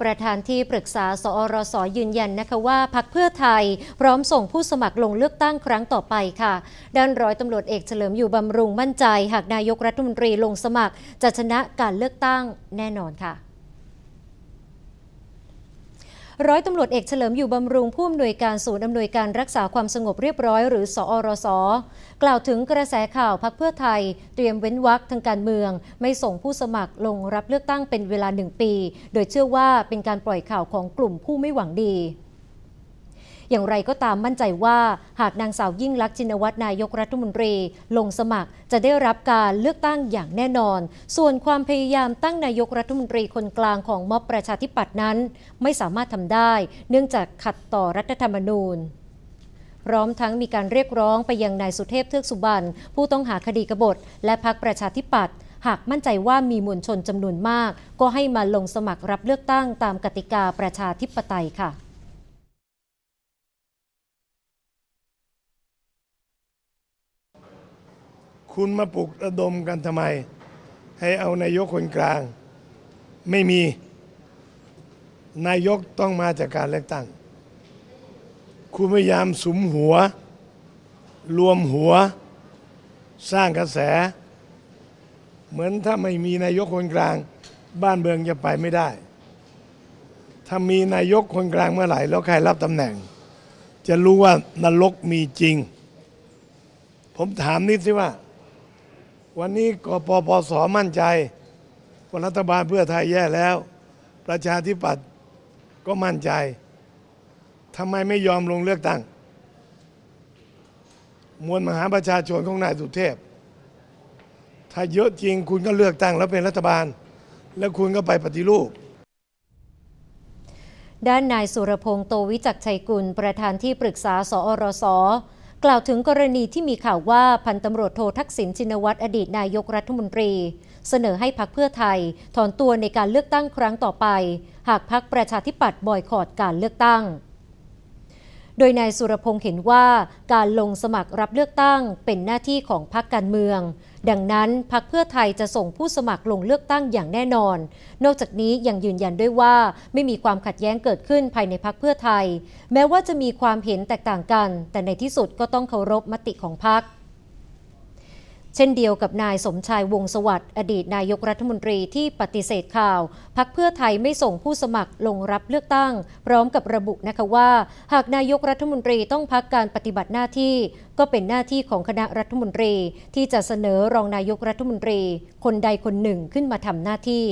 ประธานที่ปรึกษาสอรสยืนยันนะคะว่าพักเพื่อไทย พร้อมส่งผู้สมัครลงเลือกตั้งครั้งต่อไปค่ะ ด้านร้อยตำรวจเอกเฉลิมอยู่บำรุงมั่นใจ หากนายกรัฐมนตรีลงสมัคร จะชนะการเลือกตั้งแน่นอนค่ะ ร้อยตำรวจเอกเฉลิมอยู่บำรุงผู้อำนวยการศูนย์อำนวยการรักษาความสงบเรียบร้อย หรือ สอรส กล่าวถึงกระแสข่าวพักเพื่อไทย เตรียมเว้นวรรคทางการเมือง ไม่ส่งผู้สมัครลงรับเลือกตั้งเป็นเวลาหนึ่งปี โดยเชื่อว่าเป็นการปล่อยข่าวของกลุ่มผู้ไม่หวังดี อย่างไรก็ตามมั่นใจว่าหากนางสาวยิ่งลักษณ์ชินวัตรนายกรัฐมนตรี ลงสมัครจะได้รับการเลือกตั้งอย่างแน่นอน ส่วนความพยายามตั้งนายกรัฐมนตรีคนกลางของม็อบประชาธิปัตย์นั้น ไม่สามารถทำได้ เนื่องจากขัดต่อรัฐธรรมนูญพร้อมทั้งมีการเรียกร้องไปยังนายสุเทพเทือกสุบรรณผู้ต้องหาคดีกบฏ และพักประชาธิปัตย์หากมั่นใจว่ามีมวลชนจำนวนมาก ก็ให้มาลงสมัครรับเลือกตั้งตามกติกาประชาธิปไตยค่ะ คุณมาปลุกระดมกันทำไม ให้เอานายกคนกลาง ไม่มี นายกต้องมาจากการเลือกตั้ง คุณพยายามสุมหัว รวมหัว สร้างกระแส เหมือนถ้าไม่มีนายกคนกลาง บ้านเมืองจะไปไม่ได้ ถ้ามีนายกคนกลางเมื่อไหร่แล้วใครรับตำแหน่ง จะรู้ว่านรกมีจริงผมถามนิดสิว่า วันนี้กปปสมั่นใจว่ารัฐบาลเพื่อไทยแย่แล้ว ประชาธิปัตย์ก็มั่นใจทำไมไม่ยอมลงเลือกตั้ง มวลมหาประชาชนของนายสุเทพ ถ้าเยอะจริงคุณก็เลือกตั้งแล้วเป็นรัฐบาล แล้วคุณก็ไปปฏิรูปด้านนายสุรพงษ์โตวิจักชัยกุล ประธานที่ปรึกษา สอรส กล่าวถึงกรณีที่มีข่าวว่าพันตำรวจโททักษิณชินวัตรอดีตนายกรัฐมนตรี เสนอให้พักเพื่อไทย ถอนตัวในการเลือกตั้งครั้งต่อไป หากพักประชาธิปัตย์บอยคอรดการเลือกตั้ง โดยนายสุรพงษ์เห็นว่าการลงสมัครรับเลือกตั้งเป็นหน้าที่ของพรรคการเมือง ดังนั้นพรรคเพื่อไทยจะส่งผู้สมัครลงเลือกตั้งอย่างแน่นอน นอกจากนี้ยังยืนยันด้วยว่าไม่มีความขัดแย้งเกิดขึ้นภายในพรรคเพื่อไทย แม้ว่าจะมีความเห็นแตกต่างกัน แต่ในที่สุดก็ต้องเคารพมติของพรรค เช่นเดียวกับนายสมชายวงสวัสดิ์อดีตนายกรัฐมนตรีที่ปฏิเสธข่าว พักเพื่อไทยไม่ส่งผู้สมัครลงรับเลือกตั้ง พร้อมกับระบุนะคะว่า หากนายกรัฐมนตรีต้องพักการปฏิบัติหน้าที่ ก็เป็นหน้าที่ของคณะรัฐมนตรี ที่จะเสนอรองนายกรัฐมนตรี คนใดคนหนึ่งขึ้นมาทำหน้าที่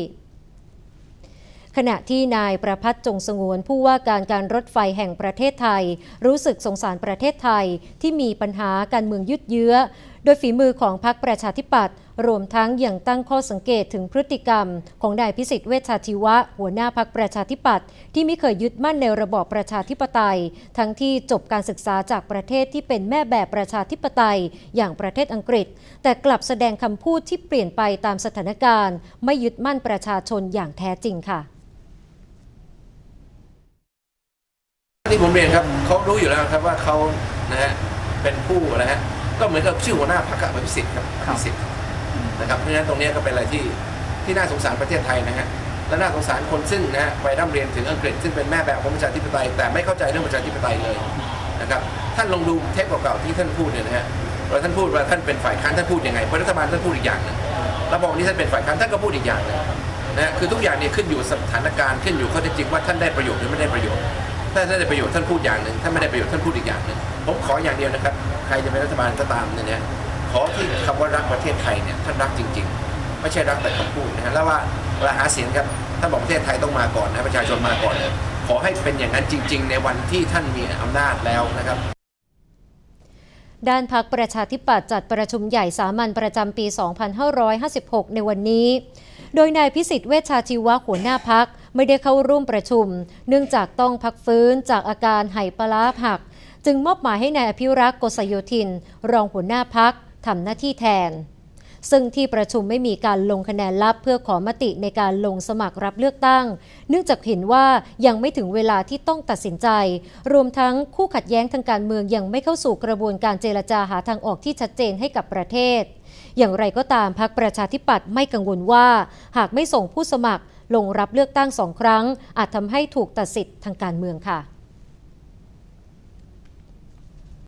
ขณะที่นายประพัฒน์จงสงวนผู้ว่าการการรถไฟแห่งประเทศไทย รู้สึกสงสารประเทศไทยที่มีปัญหาการเมืองยืดเยื้อ โดยฝีมือของพรรคประชาธิปัตย์รวมทั้งยังตั้งข้อสังเกตถึงพฤติกรรม ของนายพิสิทธิ์เวชชาชีวะ หัวหน้าพรรคประชาธิปัตย์ที่ไม่เคยยึดมั่นในระบอบประชาธิปไตย ทั้งที่จบการศึกษาจากประเทศที่เป็นแม่แบบประชาธิปไตย อย่างประเทศอังกฤษ แต่กลับแสดงคำพูดที่เปลี่ยนไปตามสถานการณ์ ไม่ยึดมั่นประชาชนอย่างแท้จริงค่ะที่ผมเรียนครับเขารู้อยู่แล้วครับว่าเขานะฮะเป็นผู้นะฮะ ก็เหมือนกับชื่อหัวหน้าพรรคอะอภิสิทธิ์ครับอภิสิทธิ์นะครับเพราะฉะนั้นตรงเนี้ยก็เป็นอะไรที่ที่น่าสงสารประเทศไทยนะฮะและน่าสงสารคนซึ่งนะฮะไปร่ำเรียนถึงอังกฤษซึ่งเป็นแม่แบบของประชาธิปไตยแต่ไม่เข้าใจเรื่องประชาธิปไตยเลยนะครับท่านลองดูเทปเก่าๆที่ท่านพูดเนี่ยนะฮะเราท่านพูดว่าท่านเป็นฝ่ายค้านท่านพูดยังไงเพราะรัฐบาลท่านพูดอีกอย่างหนึงแล้วบอกนี้ท่านเป็นฝ่ายค้านท่านก็พูดอีกอย่างหนึงนะฮะคือทุกอย่างเนี่ยขึ้นอยู่สถานการณ์ขึ้นอยู่ข้อเท็จจริงว่าท่านได้ประโยชน์หรือไม่ได้ประโยชน์ถ้าท่านได้ประโยชน์ท่านพูดอย่างหนึ่งถ้าไม่ได้ประโยชน์ท่านพูดอีกอย่างหนึ่งผมขออย่างเดียวนะครับ ใครจะเป็นรัฐบาลก็ตามเนี่ยนะขอที่คำว่ารักประเทศไทยเนี่ยท่านรักจริง ๆ ไม่ใช่รักแต่คำพูดนะฮะแล้วว่าเวลาหาเสียงครับท่านบอกประเทศไทยต้องมาก่อนนะประชาชนมาก่อนเลยขอให้เป็นอย่างนั้นจริง ๆ ในวันที่ท่านมีอำนาจแล้วนะครับด้านพักประชาธิปัตย์จัดประชุมใหญ่สามัญประจำปี 2556 ในวันนี้ โดยนายพิสิทธิ์เวชชาชีวะหัวหน้าพักไม่ได้เข้าร่วมประชุม เนื่องจากต้องพักฟื้นจากอาการไหปลาร้าผัก จึงมอบหมายให้นายอภิรักษ์โกษโยธิน รองหัวหน้าพักทำหน้าที่แทน ซึ่งที่ประชุมไม่มีการลงคะแนนลับเพื่อขอมติในการลงสมัครรับเลือกตั้ง เนื่องจากเห็นว่ายังไม่ถึงเวลาที่ต้องตัดสินใจ รวมทั้งคู่ขัดแย้งทางการเมืองยังไม่เข้าสู่กระบวนการเจรจาหาทางออกที่ชัดเจนให้กับประเทศ อย่างไรก็ตามพักประชาธิปัตย์ไม่กังวลว่า หากไม่ส่งผู้สมัครลงรับเลือกตั้งสองครั้ง อาจทำให้ถูกตัดสิทธิ์ทางการเมืองค่ะ